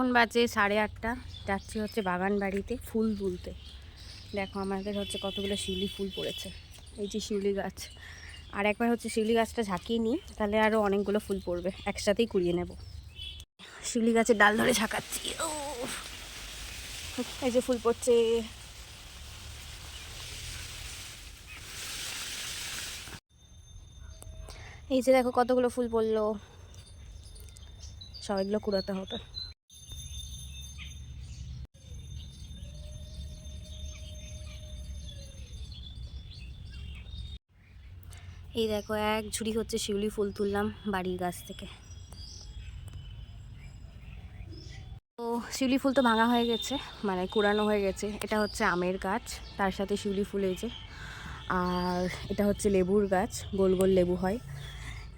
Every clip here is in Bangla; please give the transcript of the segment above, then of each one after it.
এখন বাজে সাড়ে আটটা। যাচ্ছি হচ্ছে বাগান বাড়িতে ফুল তুলতে। দেখো আমাদের হচ্ছে কতগুলো শিউলি ফুল পড়েছে। এই যে শিউলি গাছ। আর একবার হচ্ছে শিউলি গাছটা ঝাঁকিয়ে নিই, তাহলে আরও অনেকগুলো ফুল পড়বে। একসাথেই কুড়িয়ে নেব। শিউলি গাছের ডাল ধরে ঝাঁকাচ্ছি। ও এই যে ফুল পড়ছে। এই যে দেখো কতগুলো ফুল পড়ল। সবাইগুলো কুড়াতে হবে। এই দেখো, এক ঝুড়ি হচ্ছে শিউলি ফুল তুললাম বাড়ির গাছ থেকে। তো শিউলি ফুল তো ভাঙা হয়ে গেছে মানে কুড়ানো হয়ে গেছে। এটা হচ্ছে আমের গাছ, তার সাথে শিউলি ফুল এই যে। আর এটা হচ্ছে লেবুর গাছ, গোল গোল লেবু হয়।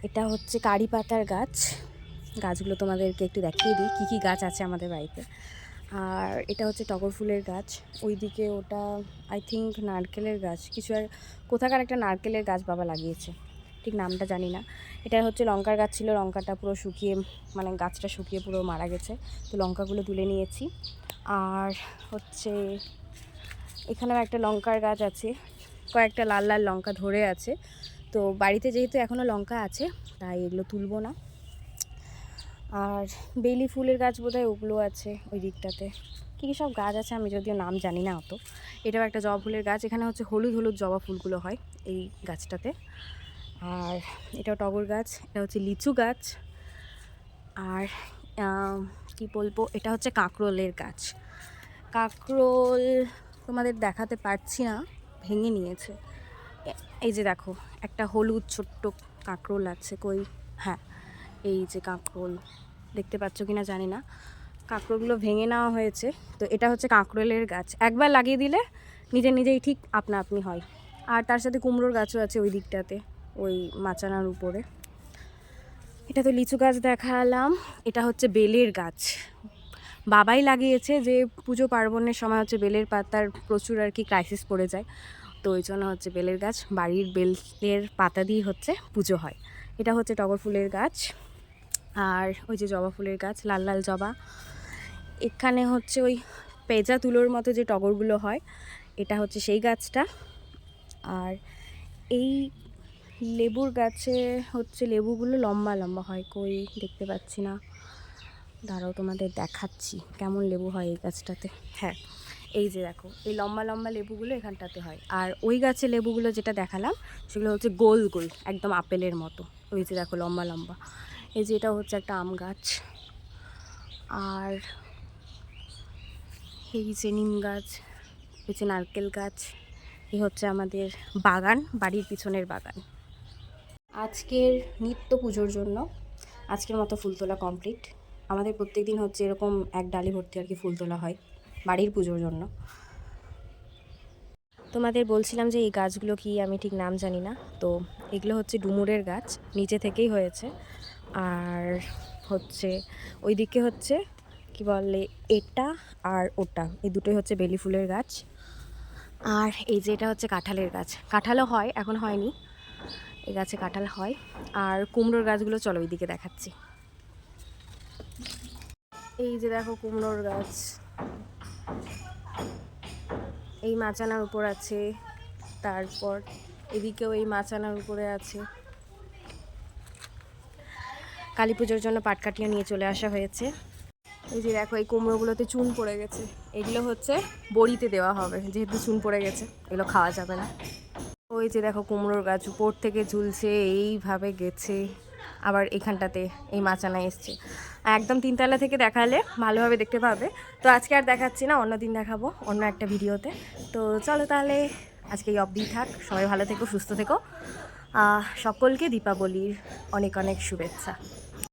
এটা হচ্ছে কারি পাতার গাছ। গাছগুলো তোমাদেরকে একটু দেখিয়ে দিই, কী কী গাছ আছে আমাদের বাড়িতে। আর এটা হচ্ছে টগর ফুলের গাছ। ওইদিকে ওটা আই থিঙ্ক নারকেলের গাছ। কিছু আর কোথাকার একটা নারকেলের গাছ বাবা লাগিয়েছে। ঠিক নামটা জানি না। এটা হচ্ছে লঙ্কার গাছ ছিল। লঙ্কাটা পুরো শুকিয়ে মানে গাছটা শুকিয়ে পুরো মারা গেছে। তো লঙ্কাগুলো তুলে নিয়েছি। আর হচ্ছে এখানেও একটা লঙ্কার গাছ আছে। কয়েকটা লাল লাল লঙ্কা ধরে আছে। তো বাড়িতে যেহেতু এখনও লঙ্কা আছে, তাই এগুলো তুলবো না। আর বেলি ফুলের গাছ বোধহয় ওগুলো আছে ওই দিকটাতে। কী কী সব গাছ আছে আমি যদিও নাম জানি না অত। এটাও একটা জবা ফুলের গাছ, এখানে হচ্ছে হলুদ হলুদ জবা ফুলগুলো হয় এই গাছটাতে। আর এটাও টগর গাছ, এটা হচ্ছে লিচু গাছ। আর কি বলব, এটা হচ্ছে কাঁকরোলের গাছ। কাঁকরোল তোমাদের দেখাতে পারছি না, ভেঙে নিয়েছে। এই যে দেখো, একটা হলুদ ছোট্ট কাঁকরোল আছে, কই? হ্যাঁ। এই যে কাঁকরোল, দেখতে পাচ্ছ কিনা জানি না। কাঁকরোলগুলো ভেঙে নেওয়া হয়েছে। তো এটা হচ্ছে কাঁকরোলের গাছ। একবার লাগিয়ে দিলে নিজে নিজেই ঠিক আপনা আপনি হয়। আর তার সাথে কুমড়োর গাছও আছে ওই দিকটাতে, ওই মাচানার উপরে। এটা তো লিচু গাছ দেখালাম। এটা হচ্ছে বেলের গাছ। বাবাই লাগিয়েছে যে পুজো পার্বণের সময় হচ্ছে বেলের পাতার প্রচুর আর কি ক্রাইসিস পড়ে যায়। তো ওই জন্য হচ্ছে বেলের গাছ, বাড়ির বেলের পাতা দিয়ে হচ্ছে পুজো হয়। এটা হচ্ছে টগর ফুলের গাছ। আর ওই যে জবা ফুলের গাছ, লাল লাল জবা। এখানে হচ্ছে ওই পেঁজা তুলোর মতো যে টগরগুলো হয়, এটা হচ্ছে সেই গাছটা। আর এই লেবুর গাছে হচ্ছে লেবুগুলো লম্বা লম্বা হয়, কই দেখতে পাচ্ছি না। দাঁড়াও তোমাদের দেখাচ্ছি কেমন লেবু হয় এই গাছটাতে। হ্যাঁ এই যে দেখো, এই লম্বা লম্বা লেবুগুলো এখানটাতে হয়। আর ওই গাছে লেবুগুলো যেটা দেখালাম, সেগুলো হচ্ছে গোল গোল, একদম আপেলের মতো। ওই যে দেখো লম্বা লম্বা। এই যে এটা হচ্ছে একটা আম গাছ। আর এই যে নিম গাছ, এই যে নারকেল গাছ এই হচ্ছে আমাদের বাগান, বাড়ির পিছনের বাগান। আজকের নিত্য পুজোর জন্য আজকের মতো ফুল তোলা কমপ্লিট আমাদের প্রত্যেক দিন হচ্ছে এরকম এক ডালি ভর্তি আর কি ফুল তোলা হয় বাড়ির পুজোর জন্য। তোমাদের বলছিলাম যে এই গাছগুলো কি আমি ঠিক নাম জানি না, তো এগুলো হচ্ছে ডুমুরের গাছ, নিচে থেকেই হয়েছে। আর হচ্ছে ওইদিকে হচ্ছে কি বলে এটা আর ওটা, এই দুটোই হচ্ছে বেলি ফুলের গাছ। আর এই যে এটা হচ্ছে কাঁঠালের গাছ। কাঁঠালও হয়, এখন হয়নি। এই গাছে কাঁঠাল হয়। আর কুমড়োর গাছগুলো চলো ওইদিকে দেখাচ্ছি। এই যে দেখো কুমড়োর গাছ। এই মাচানার উপর আছে, তারপর এদিকেও এই মাচানার উপরে আছে। কালী পুজোর জন্য পাটকাঠিয়া নিয়ে চলে আসা হয়েছে। এই যে দেখো, এই কুমড়োগুলোতে চুন পড়ে গেছে। এগুলো হচ্ছে বড়িতে দেওয়া হবে, যেহেতু চুন পড়ে গেছে, এগুলো খাওয়া যাবে না। ওই যে দেখো কুমড়োর গাছ, উপর থেকে ঝুলছে, এইভাবে গেছে। আবার এখানটাতে এই মাচানা এসছে। একদম তিনতলা থেকে দেখালে ভালোভাবে দেখতে পাবে। তো আজকে আর দেখাচ্ছি না, অন্য দিন দেখাবো অন্য একটা ভিডিওতে। তো চলো তাহলে, আজকে এই অবধি থাক। সবাই ভালো থেকো, সুস্থ থেকো। সকলকে দীপাবলির অনেক অনেক শুভেচ্ছা।